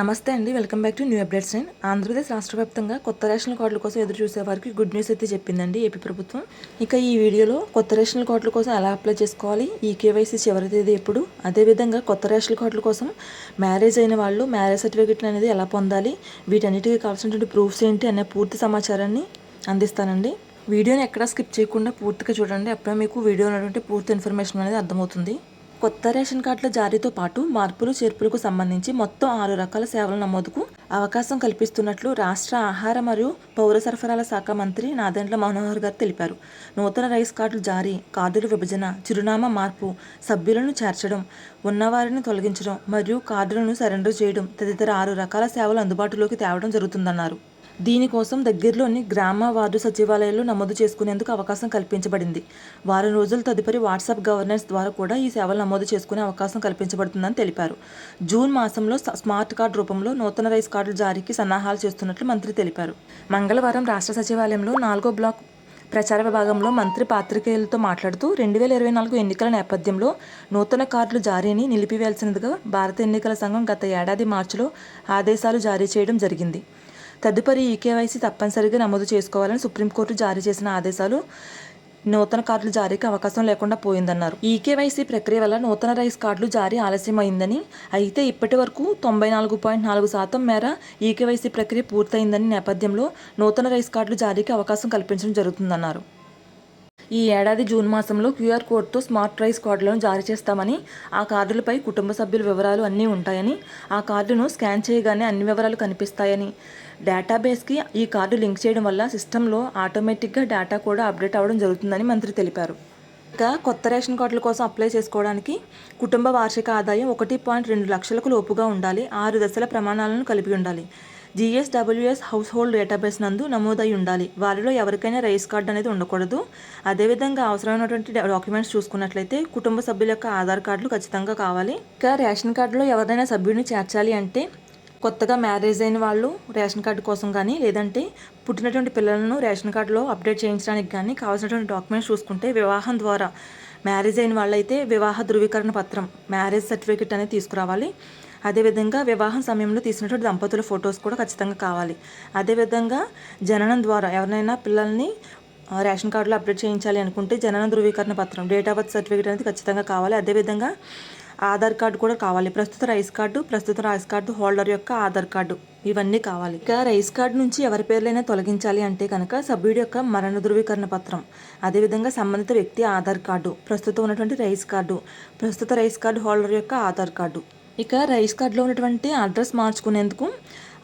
నమస్తే అండి. Welcome back to new updates and Andhra Pradesh రాష్ట్ర వ్యాప్తంగా కొత్త రేషన్ కార్డుల కోసం ఎదురు చూసే వారికి గుడ్ న్యూస్ అయితే చెప్పిందండి ఏపీ ప్రభుత్వం. ఇక ఈ వీడియోలో కొత్త రేషన్ కార్డుల కోసం ఎలా అప్లై చేసుకోవాలి ఈ కేవైసీ చివరి తేదీ ఎప్పుడు అదేవిధంగా కొత్త రేషన్ కార్డుల కోసం మ్యారేజ్ అయిన వాళ్ళు మ్యారేజ్ సర్టిఫికెట్ అనేది ఎలా పొందాలి వీటన్నిటికీ కావాల్సినటువంటి ప్రూఫ్స్ ఏంటి అనే పూర్తి సమాచారాన్ని అందిస్తానండి. వీడియోని ఎక్కడా స్కిప్ చేయకుండా పూర్తిగా చూడండి. అప్పుడే మీకు వీడియో ఉన్నటువంటి పూర్తి ఇన్ఫర్మేషన్ అనేది అర్థమవుతుంది. కొత్త రేషన్ కార్డుల జారీతో పాటు మార్పులు చేర్పులకు సంబంధించి మొత్తం ఆరు రకాల సేవల నమోదుకు అవకాశం కల్పిస్తున్నట్లు రాష్ట్ర ఆహార మరియు పౌర సరఫరాల శాఖ మంత్రి నాదెండ్ల మనోహర్ గారు తెలిపారు. నూతన రైస్ కార్డులు జారీ కార్డుల విభజన చిరునామా మార్పు సభ్యులను చేర్చడం ఉన్నవారిని తొలగించడం మరియు కార్డులను సరెండర్ చేయడం తదితర ఆరు రకాల సేవలు అందుబాటులోకి తేవడం జరుగుతుందన్నారు. దీనికోసం దగ్గరలోని గ్రామ వార్డు సచివాలయాల్లో నమోదు చేసుకునేందుకు అవకాశం కల్పించబడింది. వారం రోజుల తదుపరి వాట్సాప్ గవర్నెన్స్ ద్వారా కూడా ఈ సేవలు నమోదు చేసుకునే అవకాశం కల్పించబడుతుందని తెలిపారు. జూన్ మాసంలో స్మార్ట్ కార్డు రూపంలో నూతన రైస్ కార్డుల జారీకి సన్నాహాలు చేస్తున్నట్లు మంత్రి తెలిపారు. మంగళవారం రాష్ట్ర సచివాలయంలో నాలుగో బ్లాక్ ప్రచార విభాగంలో మంత్రి పాత్రికేయులతో మాట్లాడుతూ రెండు వేల ఇరవై నాలుగు ఎన్నికల నేపథ్యంలో నూతన కార్డులు జారీని నిలిపివేయాల్సినదిగా భారత ఎన్నికల సంఘం గత ఏడాది మార్చిలో ఆదేశాలు జారీ చేయడం జరిగింది. తదుపరి ఈ కేవైసీ తప్పనిసరిగా నమోదు చేసుకోవాలని సుప్రీంకోర్టు జారీ చేసిన ఆదేశాలు నూతన కార్డులు జారీకి అవకాశం లేకుండా పోయిందన్నారు. ఈ కేవైసీ ప్రక్రియ వల్ల నూతన రైస్ కార్డులు జారీ ఆలస్యమైందని అయితే ఇప్పటి వరకు తొంభై నాలుగు పాయింట్ నాలుగు శాతం మేర ఈ కేవైసీ ప్రక్రియ పూర్తయిందని నేపథ్యంలో నూతన రైస్ కార్డులు జారీకి అవకాశం కల్పించడం జరుగుతుందన్నారు. ఈ ఏడాది జూన్ మాసంలో క్యూఆర్ కోడ్తో స్మార్ట్ రైస్ కార్డులను జారీ చేస్తామని ఆ కార్డులపై కుటుంబ సభ్యుల వివరాలు అన్నీ ఉంటాయని ఆ కార్డును స్కాన్ చేయగానే అన్ని వివరాలు కనిపిస్తాయని డేటాబేస్కి ఈ కార్డు లింక్ చేయడం వల్ల సిస్టంలో ఆటోమేటిక్గా డేటా కూడా అప్డేట్ అవ్వడం జరుగుతుందని మంత్రి తెలిపారు. ఇంకా కొత్త రేషన్ కార్డుల కోసం అప్లై చేసుకోవడానికి కుటుంబ వార్షిక ఆదాయం ఒకటి పాయింట్ రెండు లక్షలకు లోపుగా ఉండాలి ఆరు దశల ప్రమాణాలను కలిపి ఉండాలి. జిఎస్డబ్ల్యూఎస్ హౌస్ హోల్డ్ డేటాబేస్ నందు నమోదై ఉండాలి. వారిలో ఎవరికైనా రైస్ కార్డు అనేది ఉండకూడదు. అదేవిధంగా అవసరమైనటువంటి డాక్యుమెంట్స్ చూసుకున్నట్లయితే కుటుంబ సభ్యుల యొక్క ఆధార్ కార్డులు ఖచ్చితంగా కావాలి. ఇంకా రేషన్ కార్డులో ఎవరైనా సభ్యుడిని చేర్చాలి అంటే కొత్తగా మ్యారేజ్ అయిన వాళ్ళు రేషన్ కార్డు కోసం కానీ లేదంటే పుట్టినటువంటి పిల్లలను రేషన్ కార్డులో అప్డేట్ చేయించడానికి కానీ కావాల్సినటువంటి డాక్యుమెంట్స్ చూసుకుంటే వివాహం ద్వారా మ్యారేజ్ అయిన వాళ్ళైతే వివాహ ధృవీకరణ పత్రం మ్యారేజ్ సర్టిఫికేట్ అనేది తీసుకురావాలి. అదేవిధంగా వివాహం సమయంలో తీసినటువంటి దంపతుల ఫొటోస్ కూడా ఖచ్చితంగా కావాలి. అదేవిధంగా జననం ద్వారా ఎవరినైనా పిల్లల్ని రేషన్ కార్డులో అప్డేట్ చేయించాలి అనుకుంటే జనన ధృవీకరణ పత్రం డేట్ ఆఫ్ బర్త్ సర్టిఫికేట్ అనేది ఖచ్చితంగా కావాలి. అదేవిధంగా ఆధార్ కార్డు కూడా కావాలి. ప్రస్తుత రైస్ కార్డు ప్రస్తుత రైస్ కార్డు హోల్డర్ యొక్క ఆధార్ కార్డు ఇవన్నీ కావాలి. ఇక రైస్ కార్డు నుంచి ఎవరి పేర్లైనా తొలగించాలి అంటే కనుక సభ్యుడి యొక్క మరణ ధృవీకరణ పత్రం అదేవిధంగా సంబంధిత వ్యక్తి ఆధార్ కార్డు ప్రస్తుతం ఉన్నటువంటి రైస్ కార్డు ప్రస్తుత రైస్ కార్డు హోల్డర్ యొక్క ఆధార్ కార్డు. ఇక రైస్ కార్డులో ఉన్నటువంటి అడ్రస్ మార్చుకునేందుకు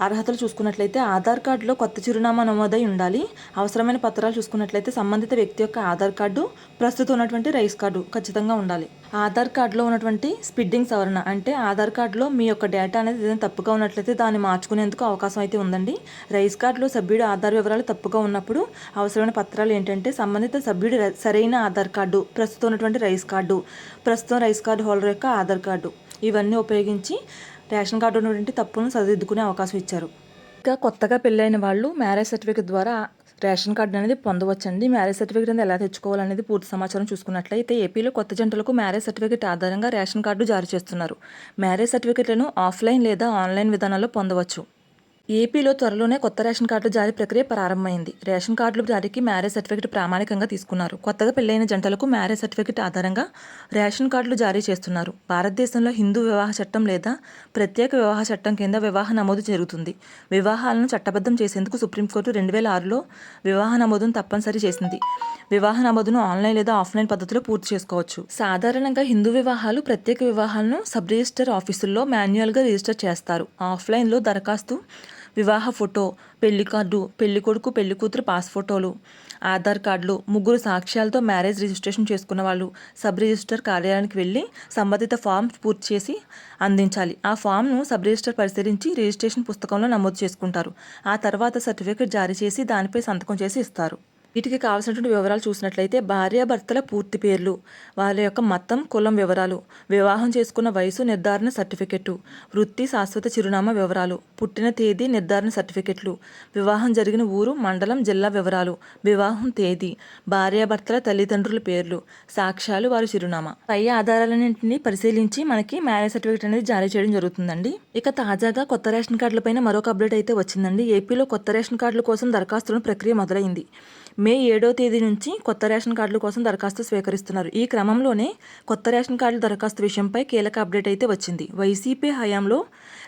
అర్హతలు చూసుకున్నట్లయితే ఆధార్ కార్డులో కొత్త చిరునామా నమోదై ఉండాలి. అవసరమైన పత్రాలు చూసుకున్నట్లయితే సంబంధిత వ్యక్తి యొక్క ఆధార్ కార్డు ప్రస్తుతం ఉన్నటువంటి రైస్ కార్డు ఖచ్చితంగా ఉండాలి. ఆధార్ కార్డులో ఉన్నటువంటి స్పిడ్డింగ్ సవరణ అంటే ఆధార్ కార్డులో మీ యొక్క డేటా అనేది ఏదైనా తప్పుగా ఉన్నట్లయితే దాన్ని మార్చుకునేందుకు అవకాశం అయితే ఉందండి. రైస్ కార్డులో సభ్యుడి ఆధార్ వివరాలు తప్పుగా ఉన్నప్పుడు అవసరమైన పత్రాలు ఏంటంటే సంబంధిత సభ్యుడి సరైన ఆధార్ కార్డు ప్రస్తుతం ఉన్నటువంటి రైస్ కార్డు ప్రస్తుతం రైస్ కార్డు హోల్డర్ యొక్క ఆధార్ కార్డు ఇవన్నీ ఉపయోగించి రేషన్ కార్డు ఉన్నటువంటి తప్పును సరిదిద్దుకునే అవకాశం ఇచ్చారు. ఇంకా కొత్తగా పెళ్ళైన వాళ్ళు మ్యారేజ్ సర్టిఫికేట్ ద్వారా రేషన్ కార్డు అనేది పొందవచ్చండి. మ్యారేజ్ సర్టిఫికేట్ అనేది ఎలా తెచ్చుకోవాలనేది పూర్తి సమాచారం చూసుకున్నట్లయితే ఏపీలో కొత్త జంటలకు మ్యారేజ్ సర్టిఫికేట్ ఆధారంగా రేషన్ కార్డు జారీ చేస్తున్నారు. మ్యారేజ్ సర్టిఫికేట్లను ఆఫ్లైన్ లేదా ఆన్లైన్ విధానాల్లో పొందవచ్చు. ఏపీలో త్వరలోనే కొత్త రేషన్ కార్డుల జారీ ప్రక్రియ ప్రారంభమైంది. రేషన్ కార్డుల జారీకి మ్యారేజ్ సర్టిఫికేట్ ప్రామాణికంగా తీసుకున్నారు. కొత్తగా పెళ్ళైన జంటలకు మ్యారేజ్ సర్టిఫికేట్ ఆధారంగా రేషన్ కార్డులు జారీ చేస్తున్నారు. భారతదేశంలో హిందూ వివాహ చట్టం లేదా ప్రత్యేక వివాహ చట్టం కింద వివాహ నమోదు జరుగుతుంది. వివాహాలను చట్టబద్ధం చేసేందుకు సుప్రీంకోర్టు రెండు వేల ఆరులో వివాహ నమోదును తప్పనిసరి చేసింది. వివాహ నమోదును ఆన్లైన్ లేదా ఆఫ్లైన్ పద్ధతిలో పూర్తి చేసుకోవచ్చు. సాధారణంగా హిందూ వివాహాలు ప్రత్యేక వివాహాలను సబ్ రిజిస్టర్ ఆఫీసుల్లో మాన్యువల్గా రిజిస్టర్ చేస్తారు. ఆఫ్లైన్లో దరఖాస్తు వివాహ ఫోటో పెళ్ళి కార్డు పెళ్ళి కొడుకు పెళ్ళి కూతురు పాస్ ఫోటోలు. ఆధార్ కార్డులు ముగ్గురు సాక్ష్యాలతో మ్యారేజ్ రిజిస్ట్రేషన్ చేసుకున్న వాళ్ళు సబ్ రిజిస్టర్ కార్యాలయానికి వెళ్ళి సంబంధిత ఫామ్ పూర్తి చేసి అందించాలి. ఆ ఫామ్ను సబ్ రిజిస్టర్ పరిశీలించి రిజిస్ట్రేషన్ పుస్తకంలో నమోదు చేసుకుంటారు. ఆ తర్వాత సర్టిఫికేట్ జారీ చేసి దానిపై సంతకం చేసి ఇస్తారు. వీటికి కావాల్సినటువంటి వివరాలు చూసినట్లయితే భార్యాభర్తల పూర్తి పేర్లు వాళ్ళ యొక్క మతం కులం వివరాలు వివాహం చేసుకున్న వయసు నిర్ధారణ సర్టిఫికెట్ వృత్తి శాశ్వత చిరునామా వివరాలు పుట్టిన తేదీ నిర్ధారణ సర్టిఫికెట్లు వివాహం జరిగిన ఊరు మండలం జిల్లా వివరాలు వివాహం తేదీ భార్యాభర్తల తల్లిదండ్రుల పేర్లు సాక్ష్యాలు వారి చిరునామా. పై ఆధారాలన్నింటినీ పరిశీలించి మనకి మ్యారేజ్ సర్టిఫికేట్ అనేది జారీ చేయడం జరుగుతుందండి. ఇక తాజాగా కొత్త రేషన్ కార్డులపైన మరొక అప్డేట్ అయితే వచ్చిందండి. ఏపీలో కొత్త రేషన్ కార్డుల కోసం దరఖాస్తులను ప్రక్రియ మొదలైంది. మే ఏడో తేదీ నుంచి కొత్త రేషన్ కార్డుల కోసం దరఖాస్తు స్వీకరిస్తున్నారు. ఈ క్రమంలోనే కొత్త రేషన్ కార్డుల దరఖాస్తు విషయంపై కీలక అప్డేట్ అయితే వచ్చింది. వైసీపీ హయాంలో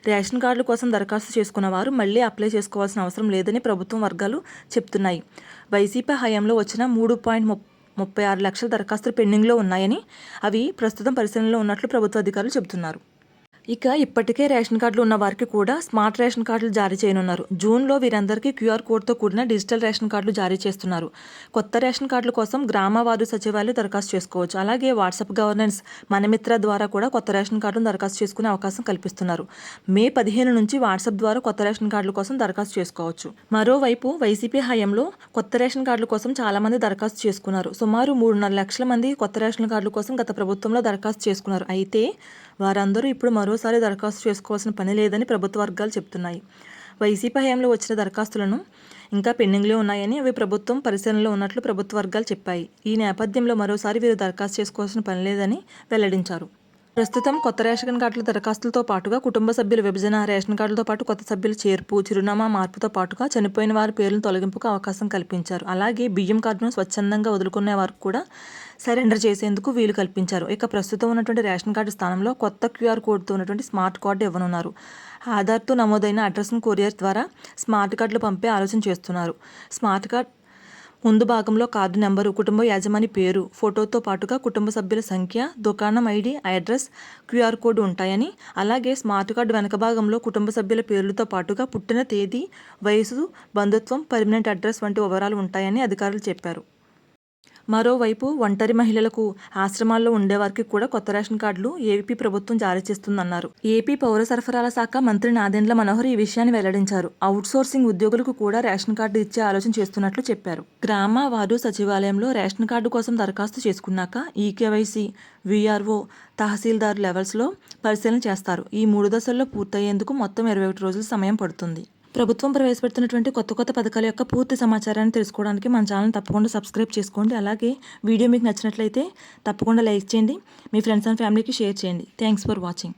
రేషన్ కార్డుల కోసం దరఖాస్తు చేసుకున్న వారు మళ్ళీ అప్లై చేసుకోవాల్సిన అవసరం లేదని ప్రభుత్వం వర్గాలు చెప్తున్నాయి. వైసీపీ హయాంలో వచ్చిన మూడు పాయింట్ ముప్పై ఆరు లక్షల దరఖాస్తులు పెండింగ్లో ఉన్నాయని అవి ప్రస్తుతం పరిశీలనలో ఉన్నట్లు ప్రభుత్వ అధికారులు చెబుతున్నారు. ఇక ఇప్పటికే రేషన్ కార్డులు ఉన్న వారికి కూడా స్మార్ట్ రేషన్ కార్డులు జారీ చేయనున్నారు. జూన్లో వీరందరికీ క్యూఆర్ కోడ్తో కూడిన డిజిటల్ రేషన్ కార్డులు జారీ చేస్తున్నారు. కొత్త రేషన్ కార్డుల కోసం గ్రామవారు సచివాలయం దరఖాస్తు చేసుకోవచ్చు. అలాగే వాట్సాప్ గవర్నెన్స్ మనమిత్ర ద్వారా కూడా కొత్త రేషన్ కార్డును దరఖాస్తు చేసుకునే అవకాశం కల్పిస్తున్నారు. మే పదిహేను నుంచి వాట్సాప్ ద్వారా కొత్త రేషన్ కార్డుల కోసం దరఖాస్తు చేసుకోవచ్చు. మరోవైపు వైసీపీ హయాంలో కొత్త రేషన్ కార్డుల కోసం చాలామంది దరఖాస్తు చేసుకున్నారు. సుమారు మూడున్నర లక్షల మంది కొత్త రేషన్ కార్డుల కోసం గత ప్రభుత్వంలో దరఖాస్తు చేసుకున్నారు. అయితే వారందరూ ఇప్పుడు మరోసారి దరఖాస్తు చేసుకోవాల్సిన పని లేదని ప్రభుత్వ వర్గాలు చెప్తున్నాయి. వైసీపీ హయాంలో వచ్చిన దరఖాస్తులను ఇంకా పెండింగ్లో ఉన్నాయని అవి ప్రభుత్వం పరిశీలనలో ఉన్నట్లు ప్రభుత్వ వర్గాలు చెప్పాయి. ఈ నేపథ్యంలో మరోసారి వీరు దరఖాస్తు చేసుకోవాల్సిన పని లేదని వెల్లడించారు. ప్రస్తుతం కొత్త రేషన్ కార్డుల దరఖాస్తులతో పాటుగా కుటుంబ సభ్యుల విభజన రేషన్ కార్డులతో పాటు కొత్త సభ్యుల చేర్పు చిరునామా మార్పుతో పాటుగా చనిపోయిన వారి పేర్లను తొలగింపుకు అవకాశం కల్పించారు. అలాగే బియ్యం కార్డును స్వచ్ఛందంగా వదులుకునే వారికి కూడా సరెండర్ చేసేందుకు వీలు కల్పించారు. ఇక ప్రస్తుతం ఉన్నటువంటి రేషన్ కార్డు స్థానంలో కొత్త క్యూఆర్ కోడ్తో ఉన్నటువంటి స్మార్ట్ కార్డు ఇవ్వనున్నారు. ఆధార్తో నమోదైన అడ్రస్ను కొరియర్ ద్వారా స్మార్ట్ కార్డులు పంపే ఆలోచన చేస్తున్నారు. స్మార్ట్ కార్డ్ ముందు భాగంలో కార్డు నెంబరు కుటుంబ యాజమాని పేరు ఫోటోతో పాటుగా కుటుంబ సభ్యుల సంఖ్య దుకాణం ఐడి అడ్రస్ క్యూఆర్ కోడ్ ఉంటాయని అలాగే స్మార్ట్ కార్డు వెనక భాగంలో కుటుంబ సభ్యుల పేర్లతో పాటుగా పుట్టిన తేదీ వయసు బంధుత్వం పర్మనెంట్ అడ్రస్ వంటి వివరాలు ఉంటాయని అధికారులు చెప్పారు. మరోవైపు ఒంటరి మహిళలకు ఆశ్రమాల్లో ఉండేవారికి కూడా కొత్త రేషన్ కార్డులు ఏపీ ప్రభుత్వం జారీ చేస్తుందన్నారు. ఏపీ పౌర సరఫరాల శాఖ మంత్రి నాదెండ్ల మనోహర్ ఈ విషయాన్ని వెల్లడించారు. అవుట్సోర్సింగ్ ఉద్యోగులకు కూడా రేషన్ కార్డు ఇచ్చే ఆలోచన చేస్తున్నట్లు చెప్పారు. గ్రామ వార్డు సచివాలయంలో రేషన్ కార్డు కోసం దరఖాస్తు చేసుకున్నాక ఈకేవైసీ వీఆర్ఓ తహసీల్దార్ లెవెల్స్లో పరిశీలన చేస్తారు. ఈ మూడు దశల్లో పూర్తయ్యేందుకు మొత్తం ఇరవై ఒకటి రోజుల సమయం పడుతుంది. ప్రభుత్వం ప్రవేశపెడుతున్నటువంటి కొత్త కొత్త పథకాల యొక్క పూర్తి సమాచారాన్ని తెలుసుకోవడానికి మన ఛానల్ తప్పకుండా సబ్స్క్రైబ్ చేసుకోండి. అలాగే వీడియో మీకు నచ్చినట్లయితే తప్పకుండా లైక్ చేయండి. మీ ఫ్రెండ్స్ అండ్ ఫ్యామిలీకి షేర్ చేయండి. Thanks for watching